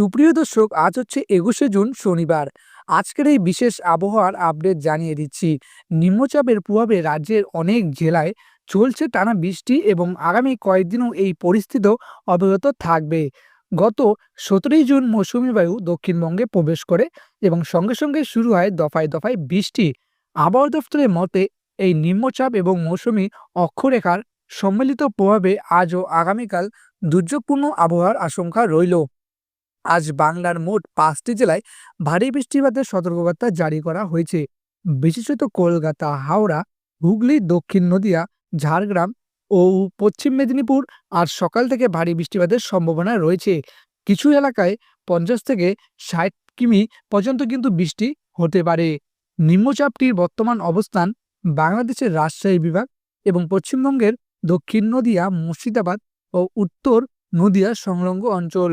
সুপ্রিয় দর্শক, আজ হচ্ছে একুশে জুন, শনিবার। আজকের এই বিশেষ আবহাওয়ার আপডেট জানিয়ে দিচ্ছি। নিম্নচাপের প্রভাবে রাজ্যের অনেক জেলায় চলছে টানা বৃষ্টি এবং আগামী কয়েকদিনও এই পরিস্থিতিও অব্যাহত থাকবে। গত সতেরোই জুন মৌসুমী বায়ু দক্ষিণবঙ্গে প্রবেশ করে এবং সঙ্গে সঙ্গে শুরু হয় দফায় দফায় বৃষ্টি। আবহাওয়া দপ্তরের মতে, এই নিম্নচাপ এবং মৌসুমী অক্ষরেখার সম্মিলিত প্রভাবে আজও আগামীকাল দুর্যোগপূর্ণ আবহাওয়ার আশঙ্কা রইল। আজ বাংলার মোট পাঁচটি জেলায় ভারী বৃষ্টিপাতের সতর্কবার্তা জারি করা হয়েছে। বিশেষত কলকাতা, হাওড়া, হুগলি, দক্ষিণ নদিয়া, ঝাড়গ্রাম ও পশ্চিম মেদিনীপুর আজ সকাল থেকে ভারী বৃষ্টিপাতের সম্ভাবনা রয়েছে। কিছু এলাকায় পঞ্চাশ থেকে ষাট কিমি পর্যন্ত কিন্তু বৃষ্টি হতে পারে। নিম্নচাপটির বর্তমান অবস্থান বাংলাদেশের রাজশাহী বিভাগ এবং পশ্চিমবঙ্গের দক্ষিণ নদিয়া, মুর্শিদাবাদ ও উত্তর নদিয়া সংলগ্ন অঞ্চল।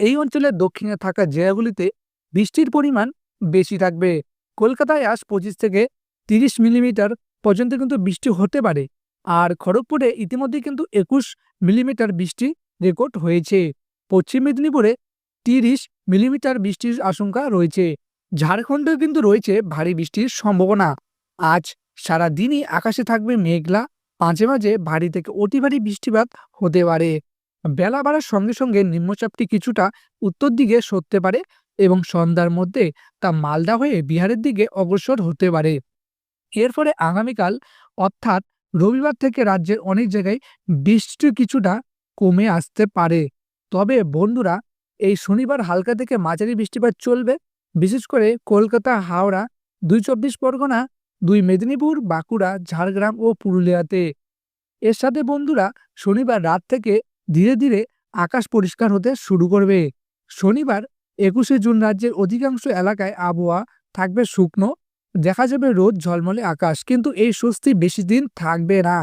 এই অঞ্চলের দক্ষিণে থাকা জেলাগুলিতে বৃষ্টির পরিমাণ বেশি থাকবে। কলকাতায় আজ পঁচিশ থেকে তিরিশ মিলিমিটার পর্যন্ত কিন্তু বৃষ্টি হতে পারে। আর খড়গপুরে ইতিমধ্যে কিন্তু একুশ মিলিমিটার বৃষ্টি রেকর্ড হয়েছে। পশ্চিম মেদিনীপুরে তিরিশ মিলিমিটার বৃষ্টির আশঙ্কা রয়েছে। ঝাড়খণ্ডেও কিন্তু রয়েছে ভারী বৃষ্টির সম্ভাবনা। আজ সারা দিনই আকাশে থাকবে মেঘলা, মাঝে মাঝে ভারী থেকে অতি ভারী বৃষ্টিপাত হতে পারে। বেলা বাড়ার সঙ্গে সঙ্গে নিম্নচাপটি কিছুটা উত্তর দিকে সরতে পারে এবং সন্ধ্যার মধ্যে তা মালদা হয়ে বিহারের দিকে অগ্রসর হতে পারে। এর ফলে আগামীকাল, অর্থাৎ রবিবার থেকে রাজ্যের অনেক জায়গায় বৃষ্টি কিছুটা কমে আসতে পারে। তবে বন্ধুরা, এই শনিবার হালকা থেকে মাঝারি বৃষ্টিপাত চলবে। বিশেষ করে কলকাতা, হাওড়া, দুই চব্বিশ পরগনা, দুই মেদিনীপুর, বাঁকুড়া, ঝাড়গ্রাম ও পুরুলিয়াতে। এর সাথে বন্ধুরা, শনিবার রাত থেকে ধীরে ধীরে আকাশ পরিষ্কার হতে শুরু করবে। শনিবার একুশে জুন রাজ্যের অধিকাংশ এলাকায় আবহাওয়া থাকবে শুকনো। দেখা যাবে রোদ ঝলমলে আকাশ, কিন্তু এই স্বস্তি বেশি দিন থাকবে না।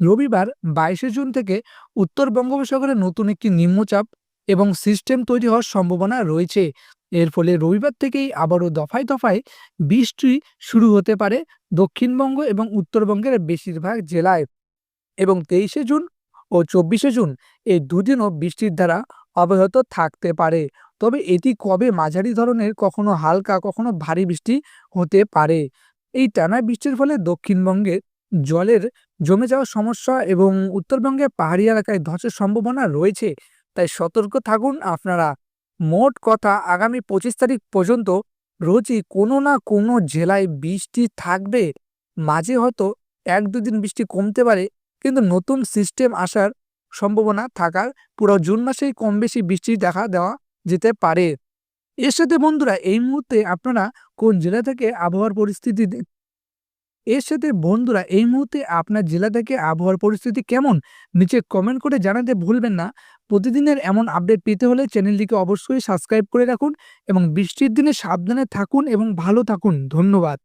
রবিবার বাইশে জুন থেকে উত্তর বঙ্গোপসাগরে নতুন একটি নিম্নচাপ এবং সিস্টেম তৈরি হওয়ার সম্ভাবনা রয়েছে। এর ফলে রবিবার থেকেই আবারও দফায় দফায় বৃষ্টি শুরু হতে পারে দক্ষিণবঙ্গ এবং উত্তরবঙ্গের বেশিরভাগ জেলায়। এবং তেইশে জুন ও চব্বিশে জুন এই দুদিনও বৃষ্টির দ্বারা অব্যাহত থাকতে পারে। তবে এটি কবে মাঝারি ধরনের কখনো হালকা, কখনো ভারী বৃষ্টি হতে পারে? এই টানা বৃষ্টির ফলে দক্ষিণবঙ্গে জলের জমে যাওয়ার সমস্যা এবং উত্তরবঙ্গে পাহাড়ি এলাকায় ধসের সম্ভাবনা রয়েছে, তাই সতর্ক থাকুন আপনারা। মোট কথা, আগামী পঁচিশ তারিখ পর্যন্ত রোজই কোনো না কোনো জেলায় বৃষ্টি থাকবে। মাঝে হয়তো এক দুদিন বৃষ্টি কমতে পারে কিন্তু নতুন সিস্টেম আসার সম্ভাবনা থাকার পুরো জুন মাসেই কম বেশি বৃষ্টি দেখা দেওয়া যেতে পারে। এর সাথে বন্ধুরা, এই মুহূর্তে আপনারা কোন জেলা থেকে আবহাওয়ার পরিস্থিতি এর সাথে বন্ধুরা, এই মুহূর্তে আপনার জেলা থেকে আবহাওয়ার পরিস্থিতি কেমন? নিচে কমেন্ট করে জানাতে ভুলবেন না। প্রতিদিনের এমন আপডেট পেতে হলে চ্যানেলটিকে অবশ্যই সাবস্ক্রাইব করে রাখুন এবং বৃষ্টির দিনে সাবধানে থাকুন এবং ভালো থাকুন। ধন্যবাদ।